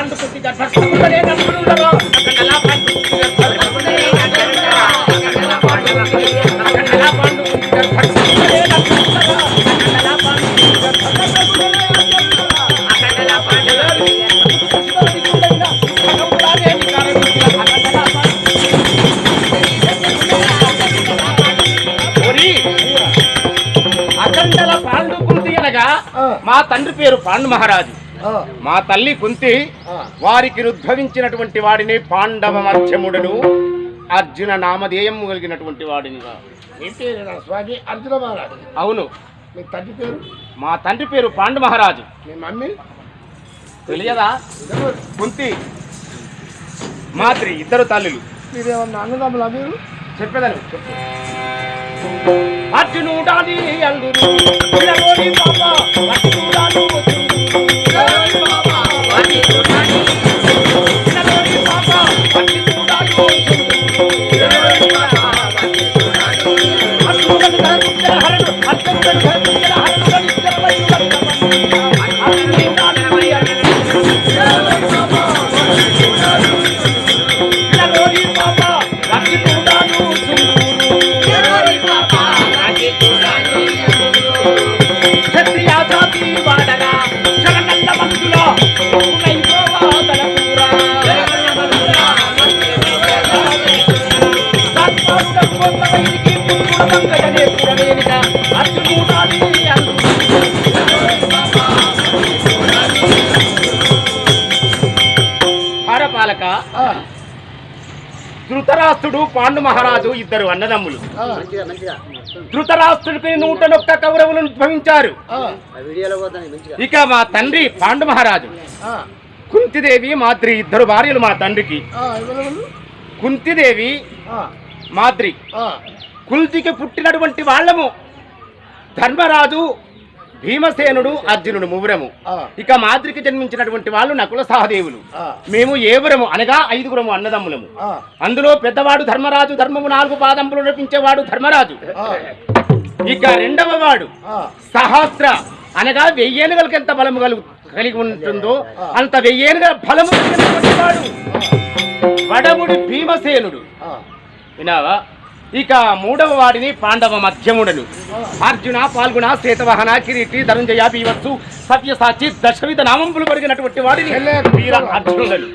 పండు పుట్టి గర్భస్థులే నమ్ములుండరో అఖండల పండు పుట్టి గర్భస్థులే నమ్ములుండరో అఖండల పండు పుట్టి అఖండల పండు పుట్టి గర్భస్థులే నమ్ములుండరో అఖండల పండు పుట్టి గర్భస్థులే నమ్ములుండరో అఖండల పండు అఖండల పాండు కుంతి అనగా మా తండ్రి పేరు పాండు మహారాజు మా తల్లి కుంతి వారికి ఉద్భవించినటువంటి వాడిని పాండవ మధ్యముడను. అర్జున నామధేయం కలిగినటువంటి వాడిని స్వామి? అర్జున మహారాజు. అవును. మీ తండ్రి పేరు? మా తండ్రి పేరు పాండు మహారాజు. మీ మమ్మీ? తెలియదా? కుంతి. మాత్రి ఇద్దరు తల్లులు. మీరేమన్నా అన్నదమ్ములా మీరు? చెప్పేదాను చెప్పు. ధృతరాష్ట్రుడు పాండు మహారాజు ఇద్దరు అన్నదమ్ములు. ధృతరాష్ట్రుడికి నూట నొక్క కౌరవులను ఉద్భవించారు. ఇక మా తండ్రి పాండు మహారాజు. కుంతిదేవి మాద్రి ఇద్దరు భార్యలు మా తండ్రికి? కుంతిదేవి మాద్రి. కుల్తికి పుట్టినటువంటి వాళ్ళము. ధర్మరాజు భీమసేనుడు అర్జునుడు ముగ్గురము ఆ, ఇక మాద్రికి జన్మించినటువంటి వాళ్ళు నకుల సహదేవులు. మేము ఏవురము అనగా ఐదుగురము అన్నదమ్ములము. అందులో పెద్దవాడు ధర్మరాజు ధర్మము నాలుగు పాదంపులు నడిపించేవాడు ధర్మరాజు. ఇక రెండవ వాడు సహస్ర అనగా వెయ్యేనుగలకు ఎంత బలము కలుగు కలిగి ఉంటుందో అంత వెయ్యేనుగల బలము వాడు. వడముడి భీమసేనుడు. వినావా ఇక మూడవ వాడిని పాండవ మధ్యముడను. అర్జున పాల్గొన శ్వేతవాహన కిరీటి ధనంజయ బీవత్సు సత్యసాచి దశవిధ నామంపులు కలిగినటువంటి వాడిని వీర అర్జునుడను.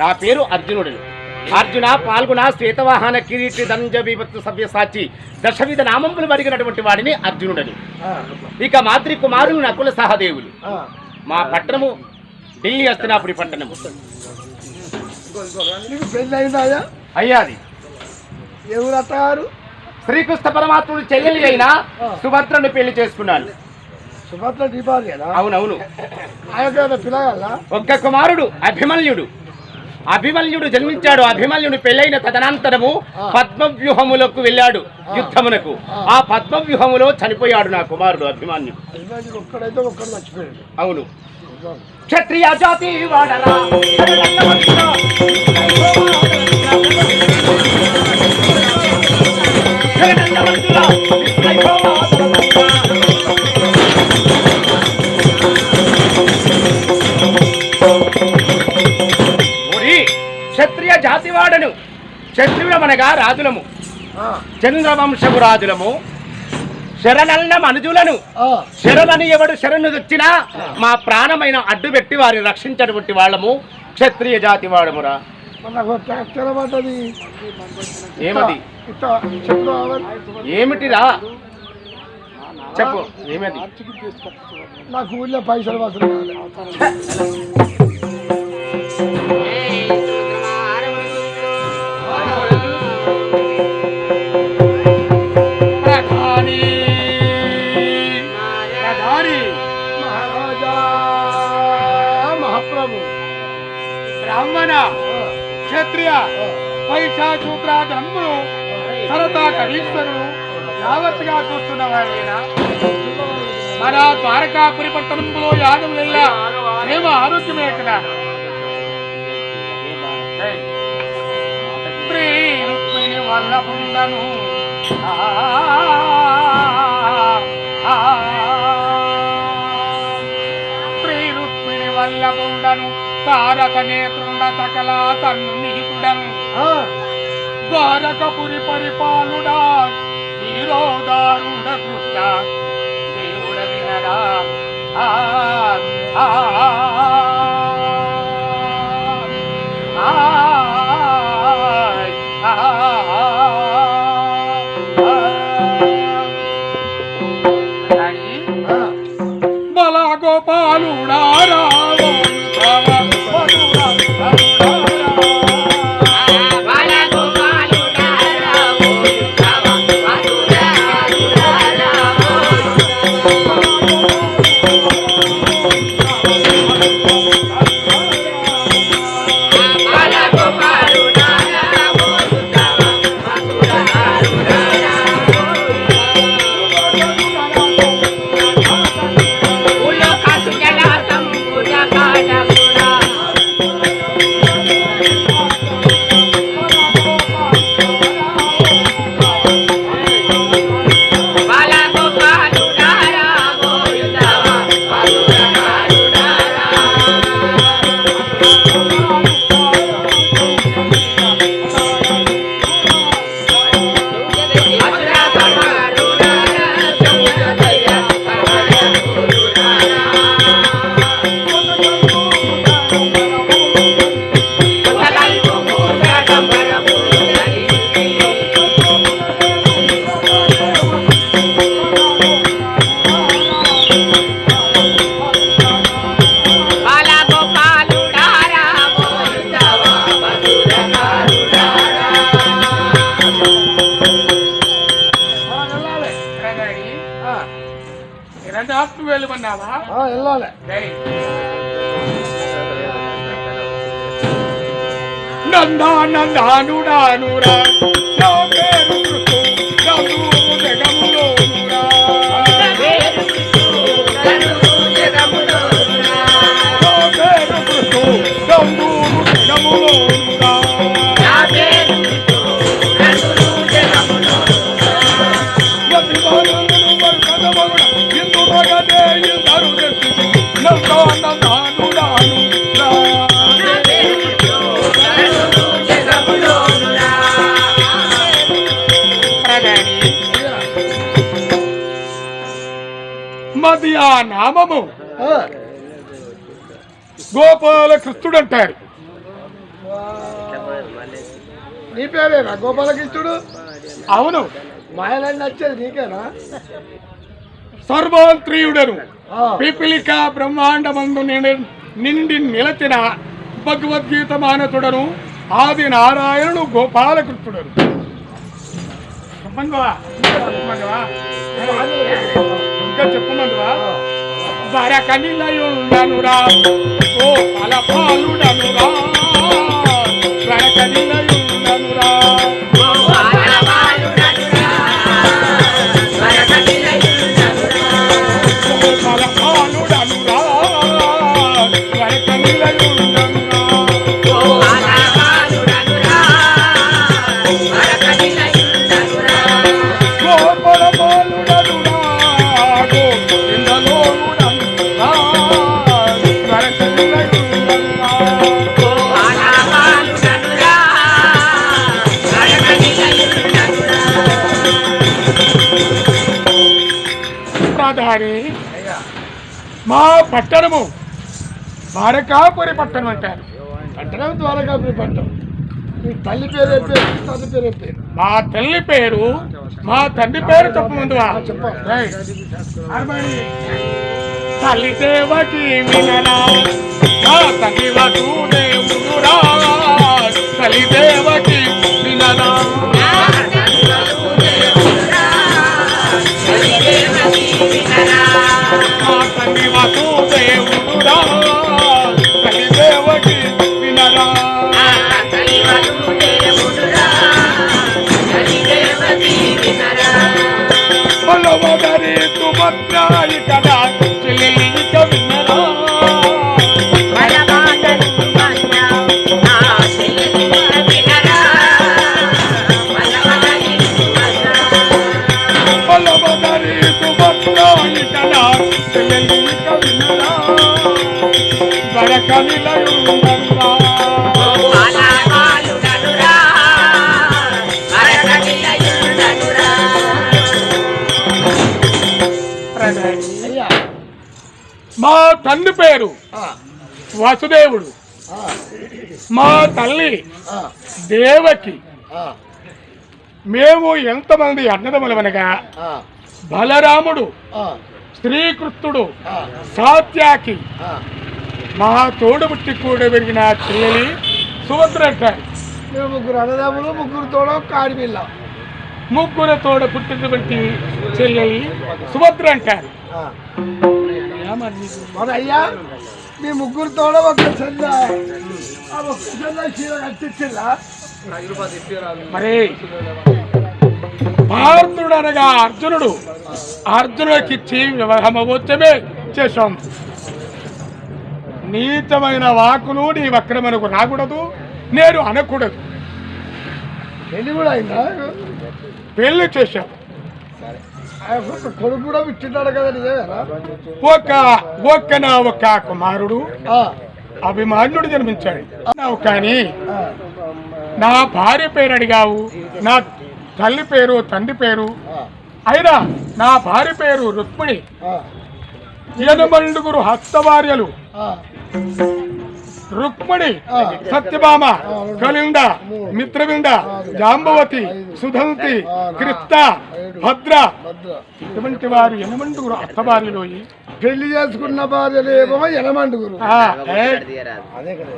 నా పేరు అర్జునుడను అర్జున పాల్గొన శ్వేతవాహన కిరీటి ధనంజయ బీవత్సు సవ్యసాచి దశవిధ నామంపులు కలిగినటువంటి వాడిని అర్జునుడను. ఇక మాతృ కుమారులు నకుల సహదేవులు. మా పట్టణము ఢిల్లీ హస్తినాపురి పట్టణము. అయ్యాది. ఎవరు అత్తగారు శ్రీకృష్ణ పరమాత్ముడు చెల్లెలి అయిన సుభద్రను పెళ్ళి చేసుకున్నాను సుభద్ర అవునవును. పిల్లగల ఒక్క కుమారుడు అభిమన్యుడు. అభిమన్యుడు జన్మించాడు. అభిమన్యుడు పెళ్ళైన తదనంతరము పద్మవ్యూహములకు వెళ్ళాడు యుద్ధమునకు. ఆ. పద్మవ్యూహములో చనిపోయాడు నా కుమారుడు అభిమన్యుడు అవును. క్షత్రియ జాతి వాడరా? క్షత్రియ జాతివాడను. క్షత్రియులమనగా రాజులము. చంద్రవంశపు రాజులము శరణన్న మనుజులను. శరణని ఎవడు శరణు వచ్చినా మా ప్రాణమైన అడ్డు పెట్టి వారిని రక్షించేటువంటి వాళ్ళము క్షత్రియ జాతి వాడమురా ఏమది? ఏమిటిరా చెప్పు ఏమది? నాకు ఊళ్ళో పైసలు వసూలు బ్రాహ్మణ క్షత్రియ వైశ్య శూద్ర జన్ములు సరదా కవీశ్వరులు యావత్తుగా చూస్తున్న వారైనా మన ద్వారకాపురి పట్టణంలో యాదవులెల్లా ప్రేమ ఆరోగ్యమే కదా రుక్మిణి వల్ల ఉండను రుక్మిణి వల్లభుండను తారక నేత్రుండ సకల తన్ను నిహితుడను ద్వారకపురి పరిపాలుడా హీరోదారుడ కృష్ణ దేవుడ వినరా ఆ, ரெண்டு ஆப்ஷன் வேலு பண்ணாவா ஆ எல்லாம். இல்ல நந்தா நந்தா நுடா நுரா నామము. ఆ, గోపాల కృష్ణుడు అంటారు నీ పేరేనా? గోపాలకృష్ణుడు? అవును. మాయలని నచ్చేది నీకేనా? సర్వాంత్రియుడను. పిపిలిక బ్రహ్మాండమందు నిండి నిలచిన భగవద్గీత మానసుడను ఆది నారాయణుడు గోపాలకృష్ణుడను. ఇంకా చెప్పమందువా వరకనిలయుండనురా ఓ ఫలపాలుడనురా వరకనిలయుండనురా ఓ ప్రధాని మా పట్టణము ద్వారకాపురి పట్టణం అంటారు. పట్టణం ద్వారకాపురి పట్టణం. నీ తల్లి పేరు పేరు? తండ్రి పేరు పేరు? మా తల్లి పేరు మా తండ్రి పేరు చెప్పమందువా చెప్పు. రేయ్, అరమణి. తల్లి దేవకి వినరా తల్లి తల్లి దేవకి వినరా నా తల్లి మా తండ్రి పేరు వసుదేవుడు. మా తల్లి దేవకి. మేము ఎంతమంది అన్నదములమనగా బలరాముడు శ్రీకృష్ణుడు సాత్యాకి ఆ. మా తోడుబుట్టి కూడా పెరిగిన చెల్లెలి సుభద్ర అంటారు. మేము ముగ్గురు అన్నదమ్ములు ముగ్గురు తోడ కాడి పిల్ల. ముగ్గురు తోడ పుట్టినటువంటి చెల్లెలి సుభద్ర అంటారు? మరి అయ్యా మీ ముగ్గురు తోడ ఒక చెల్ల ఆ ఒక్క చెల్ల చీర కట్టించిల్లా మరి పార్థుడు అనగా అర్జునుడు అర్జునుడికిచ్చి వివాహమవచ్చమే చేశాం. నీచమైన వాకులు నీ వక్రమనకు రాకూడదు నేను అనకూడదు. పెళ్ళి కూడా అయిందా? పెళ్ళి చేశాం. ఆ ఒక్క కొడుకు కూడా ఇచ్చిన్నాడు కదా నిజమేనా ఒక ఒక్క నా ఒక్క కుమారుడు ఆ, అభిమాన్యుడు జన్మించాడు. కానీ నా భార్య పేరు అడిగావు నా తల్లి పేరు తండ్రి పేరు. అయినా నా భార్య పేరు రుక్మిణి. హస్తభార్యలు ఆ. రుక్మిణి. సత్యభామ కలింద మిత్రవింద జాంబవతి సుధంతి కృష్ణ భద్ర. ఇటువంటి వారు ఎనమండుగురు హస్తభార్యలు పెళ్ళి చేసుకున్న భార్యలు ఏమో ఎనమండుగురు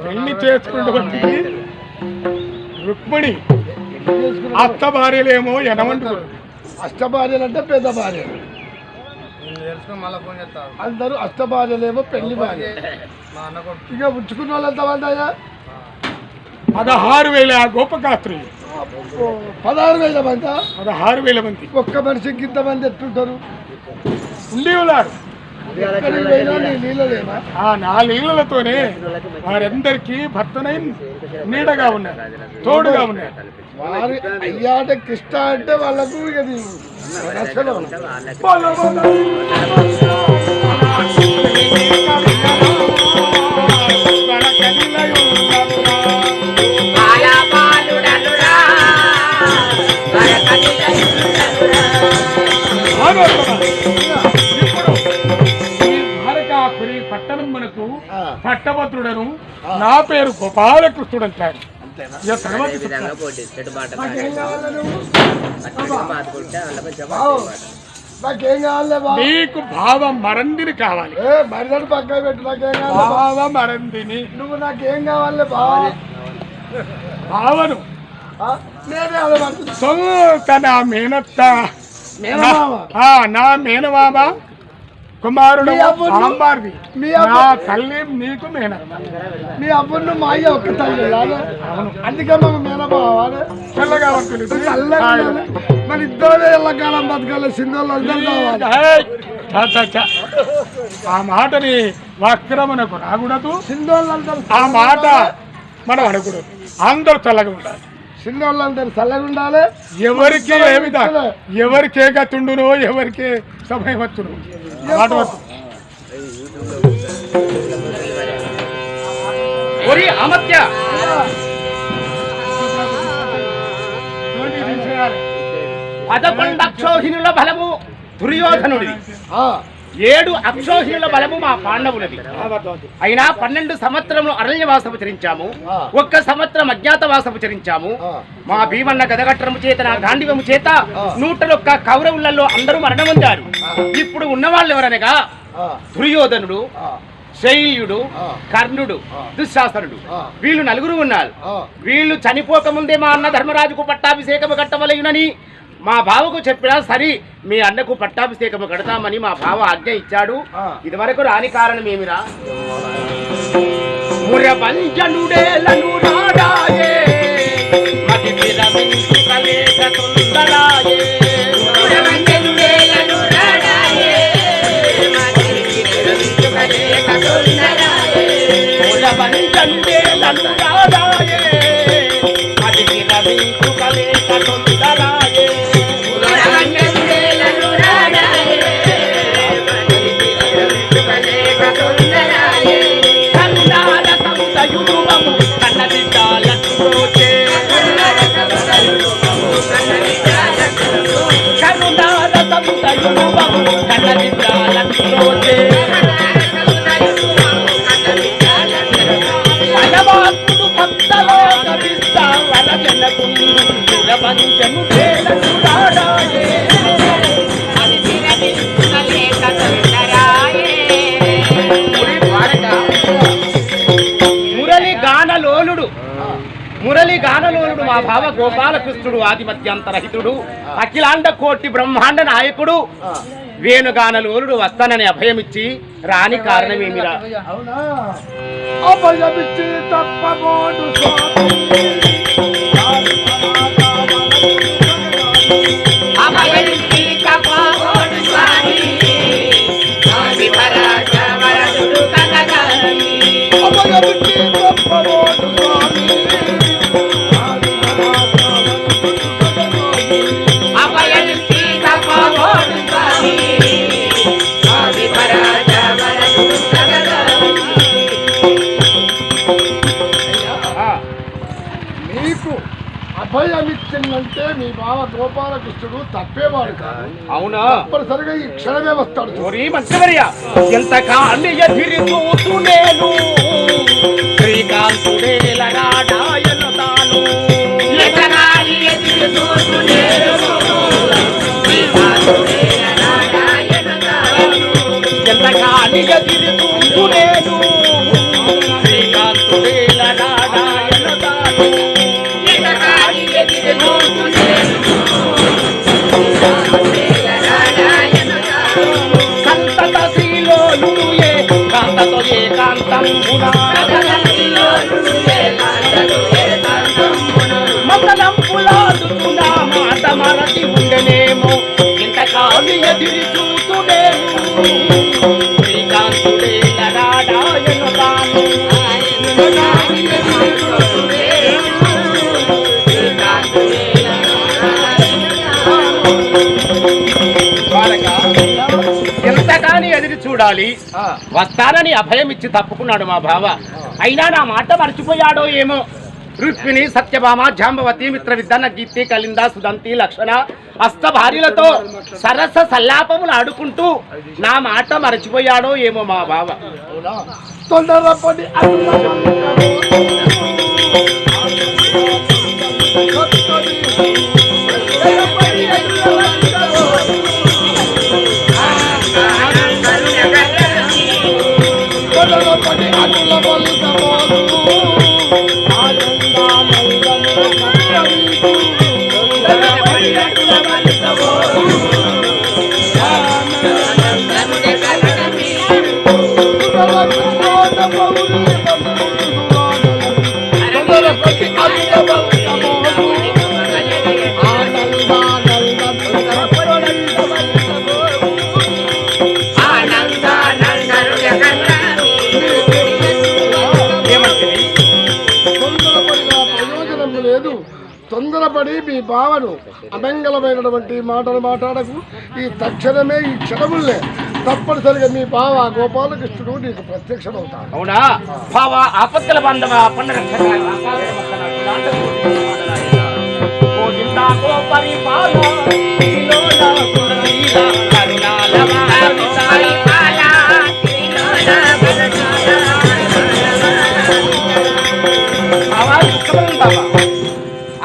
పెళ్ళి చేసుకున్నటువంటి రుక్మిణి అత్త భార్యలేమో ఎనమండుగురు అష్ట భార్యలు అంటే పెద్ద భార్యలు అందరూ అష్ట భార్యలేమో పెళ్ళి భార్య. ఇక ఉంచుకున్న వాళ్ళు ఎంతమంది అయ్యా పదహారు వేల గోపగాత్రులు ఓ, పదహారు వేల మంది? పదహారు వేల మంది. ఒక్క మనిషికి ఇంతమంది ఎట్టుంటారు? ఉండి ఉన్నారు ఆ నా నీళ్ళతోనే వారందరికీ భర్తనై నీడగా ఉన్నారు తోడుగా ఉన్నారు వారి అయ్యా అంటే కృష్ణ అంటే వాళ్ళకు ఇది నచ్చలు. బాలబాలుడనురా, వరకటిలయుండనురా. ఇప్పుడు పట్టభద్రుడను నా పేరు గోపాలకృష్ణుడు చెప్తాను. నాకేం భావం మరందిని కావాలి. ఏ మరిదాడు పక్కన పెట్టు నాకేం? భావ మరందిని. నువ్వు నాకేం కావాలి బావ భావను. ఆ, నేనే అదే పడుతుంది సొంత నా మేనత్త నా మేనమామ కుమారుడు మీ మీ అబ్బు- నా తల్లి నీకు మేనత్త నీ అప్పుడు నువ్వు మా అయ్య ఒక్క తల్లి అందుకే మేము మేనబావాలే ఉండాలి. మన ఇద్దరే ఎల్లకాలం బతకాలి చ. ఆ మాటని వక్రమునకు రాకూడదు. అందరూ ఆ మాట మనం అనకూడదు. అందరూ చల్లగా ఉండాలి. అందరూ చల్లగా ఉండాలి. ఎవరికి ఏ విధ ఎవరికి గతుండునో ఎవరికి సమయం వచ్చును ఆ మాట వద్దు. ఒరి అమత్య నోటి తీసేయాలి. పదకొండు అక్షోహిణుల బలము దుర్యోధనుడిది ఆ, ఏడు అక్షోహిణుల బలము మా పాండవులది. అయినా పన్నెండు సంవత్సరములు అరణ్యవాసము చరించాము ఆ. ఒక్క సంవత్సరం అజ్ఞాతవాసము చరించాము ఆ. మా భీమన్న గదగట్టరము చేత నా గాంధీవము చేత ఆ. నూటలొక్క కౌరవులలో అందరూ మరణం పొందారు ఇప్పుడు ఉన్నవాళ్ళు ఎవరనగా దుర్యోధనుడు శైల్యుడు. కర్ణుడు. దుశ్శాసనుడు. వీళ్ళు నలుగురు ఉన్నారు. వీళ్ళు చనిపోకముందే మా అన్న ధర్మరాజుకు పట్టాభిషేకము కట్టవలయునని మా బావకు చెప్పినా సరి మీ అన్నకు పట్టాభిషేకము కడతామని మా బావ ఆజ్ఞ ఇచ్చాడు. ఇదివరకు రాని కారణం ఏమిరా? మురబంజనుడేలను రాడాయే. తగును బహుము కన్నవిద్యాలక్ష్మోతే భక్తలో గోపాలకృష్ణుడు ఆదిమత్యంతరహితుడు అఖిలాండ కోటి బ్రహ్మాండ నాయకుడు. వేణుగానలోలుడు వస్తానని అభయమిచ్చి రాని కారణమేమిరా? గోపాలకృష్ణుడు తప్పేవాడు కాదు. అవునా? తప్పనిసరిగా ఈ క్షణమే వస్తాడు ఓరి ఎంత శ్రీకాంతుడేలగాడాయను తాను ఎదురు మరచి ఉండనేమో ఇంత కాలి ఎదిరి చూతునేమో చూడాలి. వస్తానని అభయం ఇచ్చి తప్పుకున్నాడు మా బావ. అయినా నా మాట మర్చిపోయాడో ఏమో. రుక్మిణి సత్యభామ జాంబవతి మిత్ర విద్దన గీతి కలింద సుదంతి లక్షణ అస్త భార్యలతో సరస సల్లాపములు ఆడుకుంటూ నా మాట మరచిపోయాడో ఏమో మా బావ. తొందరపడి భావను అమంగళమైనటువంటి మాటలు మాట్లాడకు. ఈ తక్షణమే ఈ క్షణములే తప్పనిసరిగా మీ బావ గోపాలకృష్ణుడు నీకు ప్రత్యక్షమవుతాడు. అవునా? భావ ఆపత్కల బాంధవ పండగ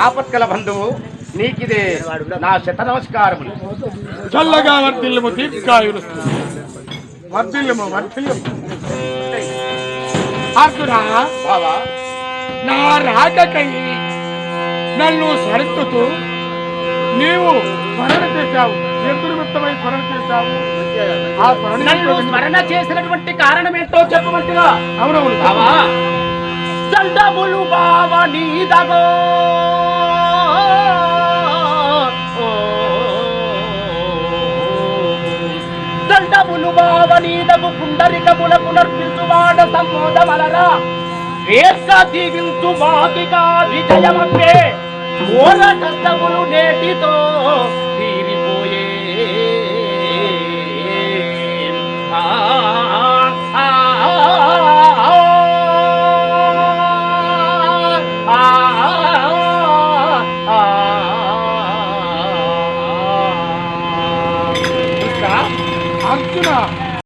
ఆపత్కల బంధువు నీకిదే నా శత నమస్కారములు చల్లగా వర్తిల్లము దీర్ఘాయులు. వర్తిల్లము వర్తిల్లము అర్జునా బావా. నా రాకకై నన్ను సరిత్తుతూ నీవు స్మరణ చేశావు. మిత్తమై స్మరణ చేశావు? ఆ స్మరణ నన్ను స్మరణ చేసినటువంటి కారణం ఏంటో చెప్పమంటుగా అవునవును. బావా. చండములు బావ నీదగో నీదగు పుండరికముల పునర్పించువాడ సంబోధమలరా. ఏక దీవించు మాతిగా విజయమప్పే. ఘోర కష్టములు నేటితో